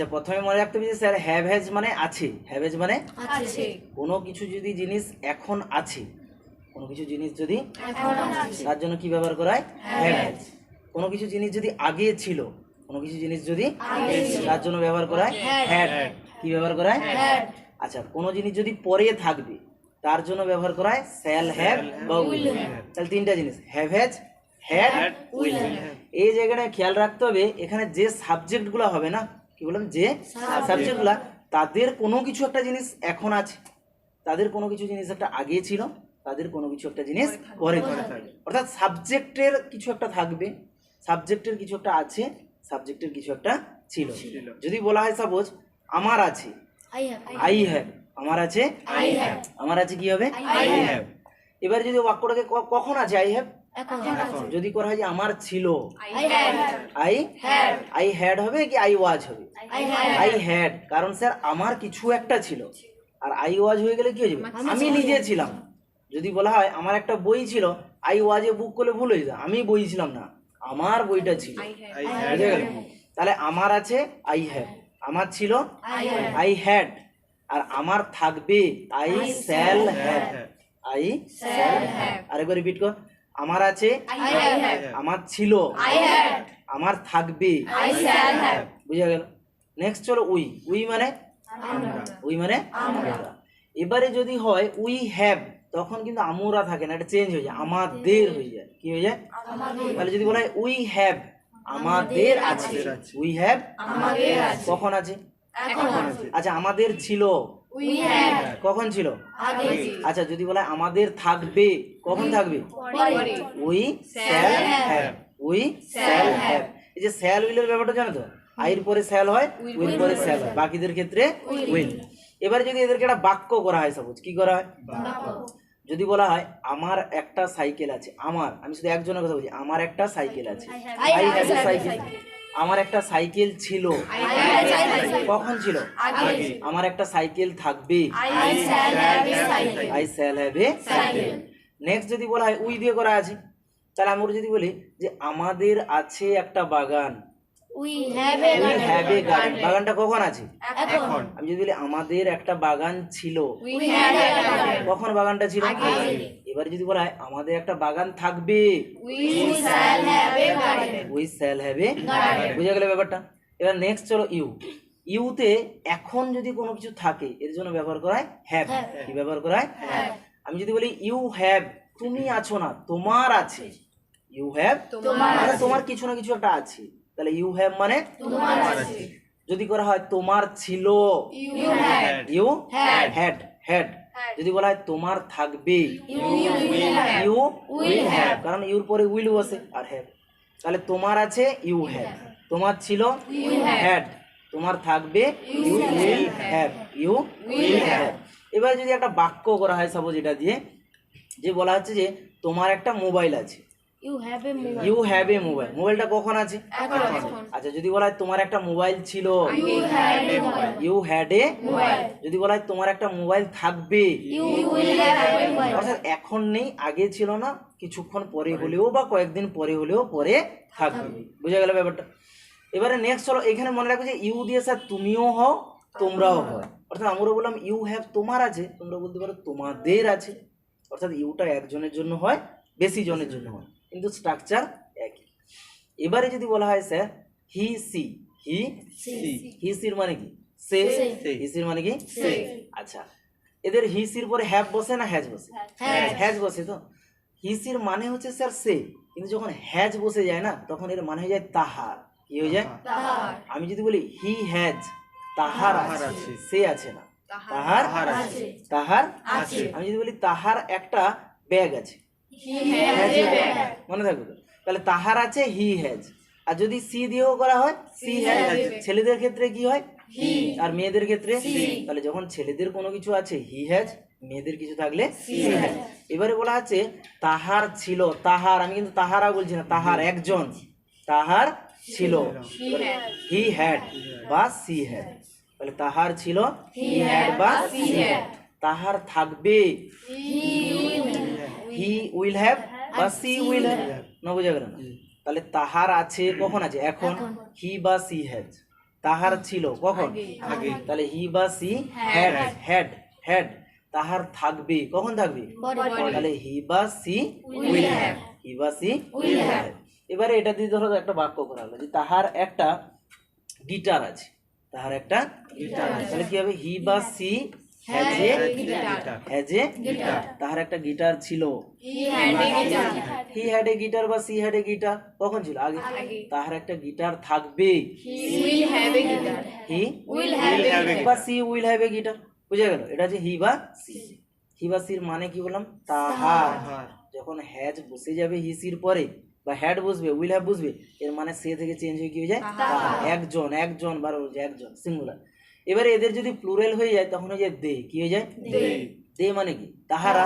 প্রথমে মনে রাখতে হবে যে স্যার হ্যাভ হ্যাজ মানে আছে। হ্যাভ হ্যাজ মানে আছে। কোনো কিছু যদি জিনিস এখন আছে কোনো কিছু জিনিস যদি এখন আছে। তার জন্য কি ব্যবহার করা হয়? হ্যাভ হ্যাজ কোনো কিছু জিনিস যদি আগে ছিল কোনো কিছু জিনিস যদি আগে ছিল। তার জন্য ব্যবহার করা হয় হ্যাড কি ব্যবহার করা হয়? হ্যাড আচ্ছা কোনো জিনিস যদি পরে থাকবে তার জন্য ব্যবহার করা হয় স্যাল হ্যাভ বা উইল তাহলে তিনটা জিনিস হ্যাভ হ্যাজ হ্যাড উইল এই জায়গাটায় খেয়াল রাখতে হবে এখানে যে সাবজেক্টগুলো হবে না কি বললাম? যে সাবজেক্টগুলো তাদের কোনো কিছু একটা জিনিস এখন আছে। তাদের কোনো কিছু জিনিস একটা আগে ছিল তাদের কোনো কিছু একটা জিনিস পরে থাকবে। অর্থাৎ সাবজেক্টের কিছু একটা থাকবে সাবজেক্টের কিছু একটা আছে সাবজেক্টের কিছু একটা ছিল। যদি বলা হয় সাপোজ আমার আছে। আই হ্যাভ আমার আছে? আমার আছে কি হবে? আই হ্যাভ এবার যদি বাক্যটাকে কখন আছে? আই হ্যাভ যদি করা হয় যে আমার ছিল I I had I had হবে কি আই ওয়াজ হবে? আই হ্যাড কারণ স্যার আমার কিছু একটা ছিল। আর আই ওয়াজ হয়ে গেলে কি হয়ে যাবে? আমি নিজে ছিলাম। যদি বলা হয় আমার একটা বই ছিল আই ওয়াজে বুক করলে ভুল হয়ে যায় আমি বই ছিলাম না। আমার বইটা ছিল। বুঝে গেল তাহলে আমার আছে আই হ্যাভ আমার ছিল আই হ্যাড আর আমার থাকবে I shall have I shall have আরেকবার রিপিট কর। আমার আছে? আমার ছিল? আমার থাকবে? বুঝা গেল? নেক্সট চলো উই। উই মানে? আমরা। উই মানে? এবারে যদি হয় উই হ্যাভ তখন কিন্তু আমরা থাকে না এটা চেঞ্জ হয়ে যায় আমাদের হয়ে যায়। কি হয়ে যায়? তাহলে যদি বলা হয় উই হ্যাভ আমাদের আছে। উই হ্যাভ আমাদের আছে। কখন আছে। আচ্ছা আমাদের ছিল। কখন ছিল? আচ্ছা যদি বলা হয় আমাদের থাকবে কখন থাকবে? We shall have we shall have এই যে স্যাল উইলের ব্যাপারটা জানো তো? আইর পরে স্যাল হয় উইল পরে স্যাল হয়। বাকিদের ক্ষেত্রে উইল এবারে যদি এদেরকে একটা বাক্য করা হয় সাপোজ কি করা হয়? যদি বলা হয় আমার একটা সাইকেল আছে আমার আমি শুধু একজনের কথা বলছি আমার একটা সাইকেল আছে। I have a cycle. আমার একটা সাইকেল ছিল। কখন ছিল? আমার একটা সাইকেল থাকবে। I shall have a cycle next যদি বলা হয় উই দিয়ে করা আছে তাহলে আমরা যদি বলি যে আমাদের আছে একটা বাগান। We have a we have a garden বাগানটা কখন আছে? এখন। আমি যদি বলি আমাদের একটা বাগান ছিল। উই হ্যাভ এ গার্ডেন কখন বাগানটা ছিল। এবারে যদি বলা হয় আমাদের একটা বাগান থাকবে। We shall have a garden we have a. বুঝে গেলে ব্যাপারটা? এবার নেক্সট চলো ইউ। ইউতে এখন যদি কোনো কিছু থাকে এর জন্য ব্যবহার করা হয় হ্যাভ কি ব্যবহার করা হয়? আমি যদি বলি ইউ হ্যাভ তুমি আছো না তোমার আছে। ইউ হ্যাভ তোমার মানে তোমার কিছু না কিছু একটা আছে। তাহলে ইউ হ্যাভ মানে তোমার আছে যদি করা হয় তোমার ছিল। ইউ হ্যাড হ্যাড যদি বলা হয় তোমার থাকবে। ইউ. কারণ ইউর পরে উইল বসে আর হ্যাভ তাহলে তোমার আছে ইউ হ্যাভ তোমার ছিল. হ্যাড তোমার থাকবে you will have you will have এবার যদি একটা বাক্য করা হয় সাপোজ এটা দিয়ে যে বলা হচ্ছে যে তোমার একটা মোবাইল আছে। You have a mobile you have a mobile মোবাইলটা কখন আছে? এখন আচ্ছা যদি বলা হয় তোমার একটা মোবাইল ছিল। ইউ হ্যাড এ মোবাইল যদি বলা হয় তোমার একটা মোবাইল থাকবে। You will have a mobile অর্থাৎ এখন নেই আগে ছিল না কিছুক্ষণ পরে হলেও বা কয়েকদিন পরে হলেও পরে থাকবে। বুঝা গেল ব্যাপারটা? এবারে নেক্সট হলো এখানে মনে রাখবে যে ইউ দিয়ে স্যার তুমিও হও তোমরাও হও। অর্থাৎ আমরা বললাম ইউ হ্যাভ তোমার আছে তোমরা বলতে পারো তোমাদের আছে। অর্থাৎ ইউটা একজনের জন্য হয় বেশি জনের জন্য হয়। কিন্তু স্ট্রাকচার একই। এবারে যদি বলা হয় স্যার হি সি হি হি সির মানে কি? সে হি সির মানে কি? সে। আচ্ছা এদের হি সির পরে হ্যাভ বসে না হ্যাজ বসে? হ্যাজ। হ্যাজ বসে তো? হিসির মানে হচ্ছে স্যার সে কিন্তু যখন হ্যাজ বসে যায় না তখন এর মানে হয়ে যায় তাহার। কি হয়ে যায়? তাহার। আমি যদি বলি হি হ্যাজ তাহার আছে। সে আছে না। তাহার। আছে। তাহার আছে। আমি যদি বলি তাহার একটা ব্যাগ আছে। হি হ্যাভ এ ব্যাগ মনে থাকবে তাহলে তাহার আছে হি হ্যাজ আর যদি সি দিয়েও করা হয় সি হ্যাজ। ছেলেদের ক্ষেত্রে কি হয়? আর মেয়েদের ক্ষেত্রে? তাহলে যখন ছেলেদের কোনো কিছু আছে হি হ্যাজ মেয়েদের কিছু থাকলে সি হ্যাজ। এবারে বলা আছে তাহার ছিল তাহার আমি কিন্তু তাহারা বলছি না তাহার একজন তাহার ছিল। হি হ্যাড বা সি হ্যাড তাহলে তাহার ছিল হি হ্যাড বা সি হ্যাড তাহার থাকবে। হি উইল হ্যাভ বা সি উইল হ্যাভ না বোঝা গেল না তাহলে তাহার আছে কখন আছে? এখন হি বা সি হ্যাজ তাহার ছিল কখন? আগে। তাহলে হি বা সি হ্যাড হ্যাড হ্যাড তাহার থাকবে। কখন থাকবে? তাহলে হি বা সি উইল হ্যাভ হি বা সি উইল হ্যাভ এবারে এটা দিয়ে ধরো একটা বাক্য করা হলো যে তাহার একটা গিটার আছে। তাহার একটা গিটার আছে। তাহলে কি হবে? হি বা she has a guitar. Has a তাহার একটা গিটার ছিল। He had a guitar he had a guitar বা সি হ্যাড এ গিটার কখন ছিল? আগে। তাহার একটা গিটার থাকবে। He will have a guitar he বা she will have a guitar বুঝে গেল? এটা হচ্ছে হি বা সি হি বা সির মানে কি বললাম? তাহার। তাহার। যখন হ্যাজ বসে যাবে হি সির পরে বা হ্যাড বসবে উইল হ্যাভ বসবে এর মানে সে থেকে চেঞ্জ হয়ে কি হয়ে যায়? তাহার। একজন একজন বারো একজন সিঙ্গুলার এবারে এদের যদি প্লুরাল হয়ে যায় তখন হয়ে যায় দে কি হয়ে যায়? দে। মানে কি? তাহারা।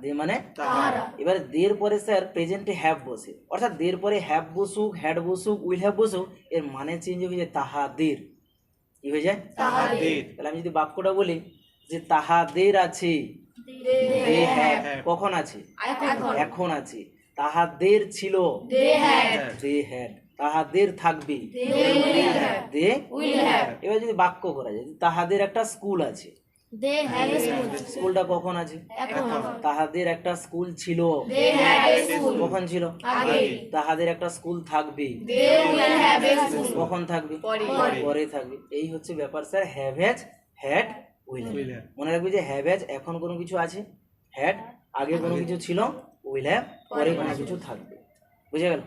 দে মানে তাহারা। এবারে দের পরে স্যার প্রেজেন্টে হ্যাভ বসে। অর্থাৎ দের পরে হ্যাভ বসুক হ্যাড বসুক উইল হ্যাভ বসুক এর মানে চেঞ্জ হয়ে যায় তাহাদের। কি হয়ে যায়? তাহাদের। তাহলে আমি যদি বাক্যটা বলি যে তাহাদের আছে কখন আছে? এখন। আছে। তাহাদের ছিল দে হ্যাড তাহাদের থাকবে। They will have. দে এবার যদি বাক্য করা যায় তাহাদের একটা স্কুল আছে। They have a school. স্কুলটা কখন আছে? তাহাদের একটা স্কুল ছিল। They had a school. কখন ছিল? তাহাদের একটা স্কুল থাকবে। They will have a school. কখন থাকবে? পরে। থাকবে। এই হচ্ছে ব্যাপার sir. Have has had will মনে রাখবে যে হ্যাভ হ্যাজ এখন কোনো কিছু আছে? হ্যাড আগে কোনো কিছু ছিল উইল হ্যাভ পরে। কোনো কিছু থাকবে। বুঝে গেল?